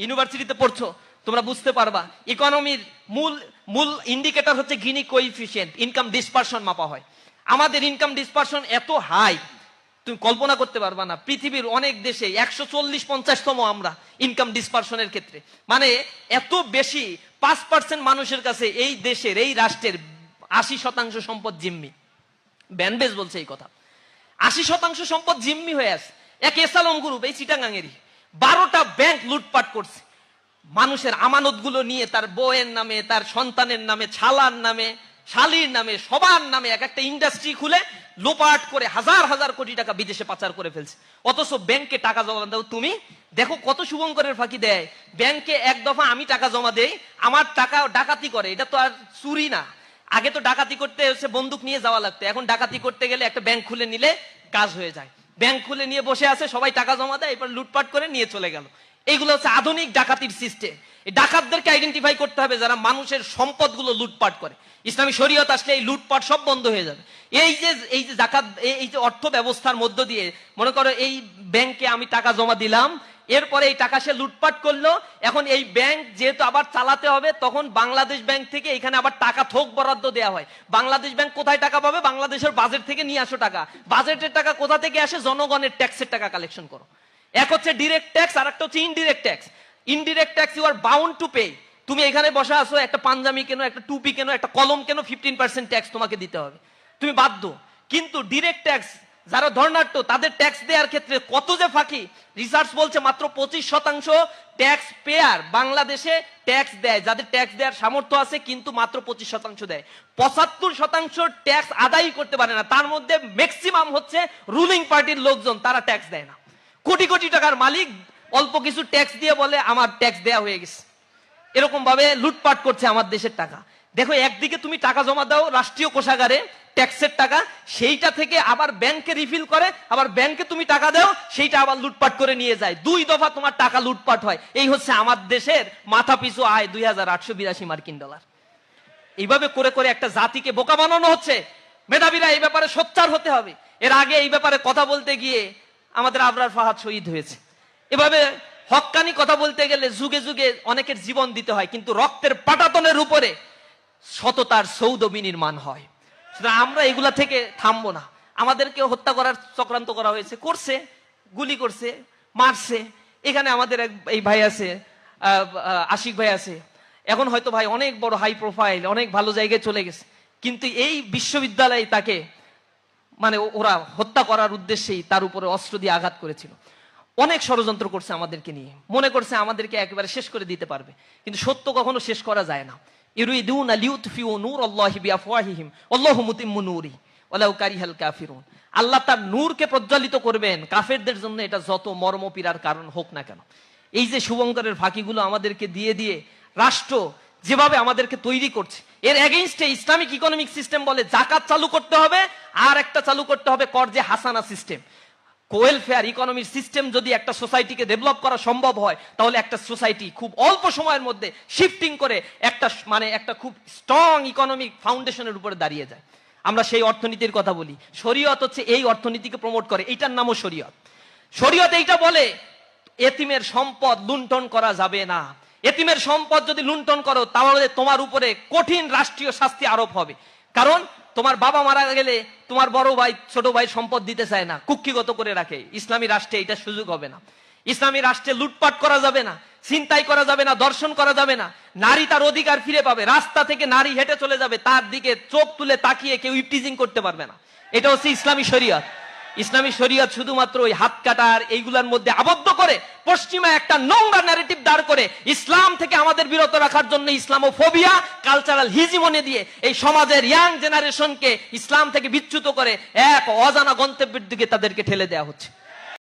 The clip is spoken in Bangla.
ইউনিভার্সিটিতে পড়ছো, তোমরা বুঝতে পারবা ইকোনমির মূল মূল ইন্ডিকেটর হচ্ছে গিনি কোইফিশিয়েন্ট ইনকাম ডিসপারশন মাপা হয়। আমাদের ইনকাম ডিসপারশন এত হাই তুমি কল্পনা করতে পারবা না, পৃথিবীর অনেক দেশে একশো চল্লিশ পঞ্চাশতম আমরা ইনকাম ডিসপারশনের ক্ষেত্রে। মানে এত বেশি, পাঁচ পার্সেন্ট মানুষের কাছে এই দেশের, এই রাষ্ট্রের আশি শতাংশ সম্পদ জিম্মি। ব্যানবেজ বলছে এই কথা। আশি শতাংশ সম্পদ জিম্মি হয়ে আছে। এক এসালম গ্রুপ এই চিটাগাঙেরই। বারোটা ব্যাংক লুটপাট করছে। মানুষের আমানতগুলো নিয়ে তার বউয়ের নামে, তার সন্তানের নামে, ছালার নামে, শালির নামে, সবার নামে এক একটা ইন্ডাস্ট্রি খুলে লোপাট করে হাজার হাজার কোটি টাকা বিদেশে পাচার করে ফেলছে। অথচ ব্যাংকে টাকা জমা দাও তুমি। দেখো কত শুভঙ্করের ফাঁকি দেয়। ব্যাংকে এক দফা আমি টাকা জমা দেই, আমার টাকা ডাকাতি করে। এটা তো আর চুরি না। আগে তো ডাকাতি করতে হচ্ছে বন্দুক নিয়ে যাওয়া লাগতো। এখন ডাকাতি করতে গেলে একটা ব্যাংক খুলে নিলে কাজ হয়ে যায়। ব্যাংক খুলে নিয়ে বসে আছে, সবাই টাকা জমা দেয় এবার লুটপাট করে নিয়ে চলে গেল। এইগুলো হচ্ছে আধুনিক ডাকাতির সিস্টেম এই ডাকাতদেরকে আইডেন্টিফাই করতে হবে যারা মানুষের সম্পদগুলো লুটপাট করে। ইসলামী শরীয়ত আসলে এই লুটপাট সব বন্ধ হয়ে যাবে। এই যে এই যে জাকাত, এই- এই যে অর্থ ব্যবস্থার মধ্য দিয়ে, মনে করো এই ব্যাংকে আমি টাকা জমা দিলাম এরপরে এই টাকা সে লুটপাট করল। এখন এই ব্যাংক যেহেতু আবার চালাতে হবে, তখন বাংলাদেশ ব্যাংক থেকে এখানে আবার টাকা থোক বরাদ্দ দেওয়া হয়। বাংলাদেশ ব্যাংক কোথায় টাকা পাবে? বাংলাদেশের বাজেট থেকে নিয়ে আসো টাকা। বাজেটের টাকা কোথা থেকে আসে? জনগণের ট্যাক্সের টাকা কালেকশন করো। এক হচ্ছে ডিরেক্ট ট্যাক্স আর একটা হচ্ছে indirect tax indirect tax you are bound to pay তুমি এখানে বসে আসো একটা পাঞ্জামি কেন, একটা টুপি কেন, একটা কলম কেন ফিফটিন পার্সেন্ট ট্যাক্স তোমাকে দিতে হবে। তুমি বাধ্য। কিন্তু ডিরেক্ট ট্যাক্স যারা ধর্নাট্য তাদের ট্যাক্স দেওয়ার ক্ষেত্রে কত যে ফাঁকি। রিসার্চ বলছে মাত্র পঁচিশ শতাংশ ট্যাক্স পেয়ার বাংলাদেশে ট্যাক্স দেয়। যাদের ট্যাক্স দেওয়ার সামর্থ্য আছে, কিন্তু মাত্র পঁচিশ শতাংশ দেয়। পঁচাত্তর শতাংশ ট্যাক্স আদায় করতে পারে না। তার মধ্যে ম্যাক্সিমাম হচ্ছে রুলিং পার্টির লোকজন, তারা ট্যাক্স দেয় না। কোটি কোটি টাকার মালিক অল্প কিছু ট্যাক্স দিয়ে বলে, আমার ট্যাক্স দেয়া হয়ে গেছে। এরকম ভাবে লুটপাট করছে আমার দেশের টাকা। দেখো, একদিকে তুমি টাকা জমা দাও রাষ্ট্রীয় কোষাগারে ট্যাক্সের টাকা, সেইটা থেকে আবার ব্যাংকে রিফিল করে, আবার ব্যাংকে তুমি টাকা দাও, সেইটা আবার লুটপাট করে নিয়ে যায়। দুই দফা তোমার টাকা লুটপাট হয়। এই হচ্ছে আমার দেশের মাথা পিছু আয়, দুই হাজার আটশো বিরাশি মার্কিন ডলার। এইভাবে করে করে একটা জাতিকে বোকা বানানো হচ্ছে। মেধাবীরা এই ব্যাপারে সোচ্চার হতে হবে। এর আগে এই ব্যাপারে কথা বলতে গিয়ে আমাদের আবরার ফাহাদ শহীদ হয়েছে। এভাবে হক্কানি কথা বলতে গেলে যুগে যুগে অনেকের জীবন দিতে হয়, কিন্তু রক্তের পাটাতনের উপরে সততার সৌদ বিনির্মাণ হয়। সুতরাং আমরা এগুলা থেকে থামবো না। আমাদেরকে হত্যা করার চক্রান্ত করা হয়েছে। করছে, গুলি করছে, মারছে। এখানে আমাদের এক এই ভাই আছে আশিক ভাই আছে। এখন হয়তো ভাই অনেক বড় হাই প্রোফাইল অনেক ভালো জায়গায় চলে গেছে। কিন্তু এই বিশ্ববিদ্যালয়ে তাকে মানে ওরা হত্যা করার উদ্দেশ্যেই তার উপরে অস্ত্র দিয়ে আঘাত করেছিল। অনেক ষড়যন্ত্র করছে আমাদেরকে নিয়ে। মনে করছে আমাদেরকে একেবারে শেষ করে দিতে পারবে। কিন্তু সত্য কখনো শেষ করা যায় না। ইউরিদুনা নূর আল্লাহি আল্লাহু মুতিম্মু নূরি ওয়ালাউ কারিহাল কাফিরুন আল্লাহ তার নূরকে প্রজ্বলিত করবেন। কাফেরদের জন্য এটা যত মর্ম পীড়ার কারণ হোক না কেন। এই যে শুভঙ্করের ফাঁকিগুলো আমাদেরকে দিয়ে দিয়ে রাষ্ট্র যেভাবে আমাদেরকে তৈরি করছে, এর এগেইনস্টে ইসলামিক ইকোনমিক সিস্টেম বলে জাকাত চালু করতে হবে, আর একটা চালু করতে হবে করজে হাসানা সিস্টেম ওয়েলফেয়ার ইকোনমির সিস্টেম যদি একটা সোসাইটিকে ডেভেলপ করা সম্ভব হয়, তাহলে একটা সোসাইটি খুব অল্প সময়ের মধ্যে শিফটিং করে একটা মানে একটা খুব স্ট্রং ইকোনমিক ফাউন্ডেশনের উপরে দাঁড়িয়ে যায়। আমরা সেই অর্থনীতির কথা বলি। শরীয়ত হচ্ছে এই অর্থনীতিকে প্রমোট করে। এইটার নামও শরীয়ত। শরীয়ত এইটা বলে, এতিমের সম্পদ লুণ্ঠন করা যাবে না। এতিমের সম্পদ যদি লুণ্ঠন করো, তাহলে তোমার উপরে কঠিন রাষ্ট্রীয় শাস্তি আরোপ হবে। কারণ তোমার বাবা মারা গেলে তোমার বড় ভাই, ছোট ভাই সম্পদ দিতে চায় না, কুক্ষিগত করে রাখে। ইসলামী রাষ্ট্রে এটা সুযোগ হবে না। ইসলামী রাষ্ট্রে লুটপাট করা যাবে না চিন্তাই করা যাবে না, দর্শন করা যাবে না। নারী তার অধিকার ফিরে পাবে, রাস্তা থেকে নারী হেঁটে চলে যাবে, তার দিকে চোখ তুলে তাকিয়ে কেউ ইপটিজিং করতে পারবে না। এটা হচ্ছে ইসলামী শরীয়ত। ইসলামী শরীয়ত শুধুমাত্র ওই হাত কাটার এইগুলার মধ্যে আবদ্ধ করে, পশ্চিমা একটা নোংরা ন্যারেটিভ দাঁড় করে, ইসলাম থেকে আমাদের বিরত রাখার জন্য ইসলামোফোবিয়া কালচারাল হিজিমনে দিয়ে এই সমাজের ইয়াং জেনারেশনকে ইসলাম থেকে বিচ্যুত করে এক অজানা গন্তব্যের দিকে তাদেরকে ঠেলে দেওয়া হচ্ছে।